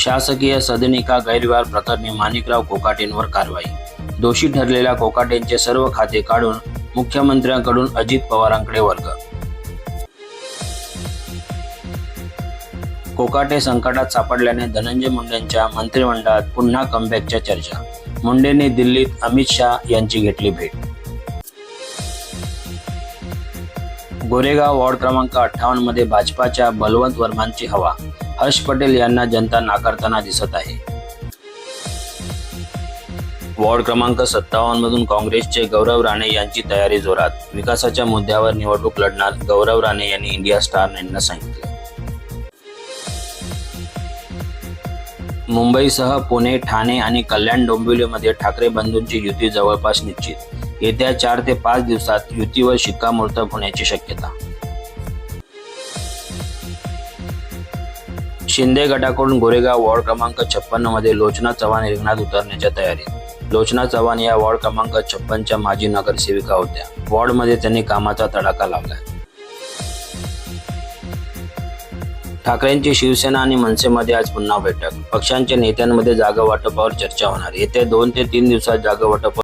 शासकीय सदनिका गैरव्यवहार प्रकरणी माणिकराव कोकाटेंवर कारवाई. दोषी ठरलेल्या कोकाटेंचे सर्व खाते काढून मुख्यमंत्र्यांकडून अजित पवारांकडे वर्ग. कोकाटे संकटात सापडल्याने धनंजय मुंडेंच्या मंत्रिमंडळात पुन्हा कमबॅकच्या चर्चा. मुंडेंनी दिल्लीत अमित शहा यांची घेतली भेट. गोरेगाव वॉर्ड क्रमांक अठ्ठावन्नमध्ये भाजपाच्या बलवंत वर्मांची हवा. हर्ष पटेल यांना जनता नाकारताना दिसत आहे. वॉर्ड क्रमांक सत्तावन्न मधून काँग्रेसचे गौरव राणे यांची तयारी जोरात. विकासाच्या मुद्द्यावर निवडणूक लढणार गौरव राणे यांनी इंडिया स्टार यांना सांगितले. मुंबईसह पुणे ठाणे आणि कल्याण डोंबिवलीमध्ये ठाकरे बंधूंची युती जवळपास निश्चित. येत्या चार ते पाच दिवसात युतीवर शिक्कामोर्तब होण्याची शक्यता शिंदे गटाकडून गोरेगाव वॉर्ड क्रमांक छप्पन्नमध्ये लोचना चव्हाण रिंगणात उतरण्याच्या तयारीत लोचना चव्हाण या वॉर्ड क्रमांक छप्पनच्या माजी नगरसेविका होत्या. वॉर्डमध्ये त्यांनी कामाचा तडाखा लावला. ठाकरेंची शिवसेना आणि मनसेमध्ये आज पुन्हा बैठक. पक्षांच्या नेत्यांमध्ये जागा वाटपावर चर्चा होणार. येत्या दोन ते तीन दिवसात जागा वाटप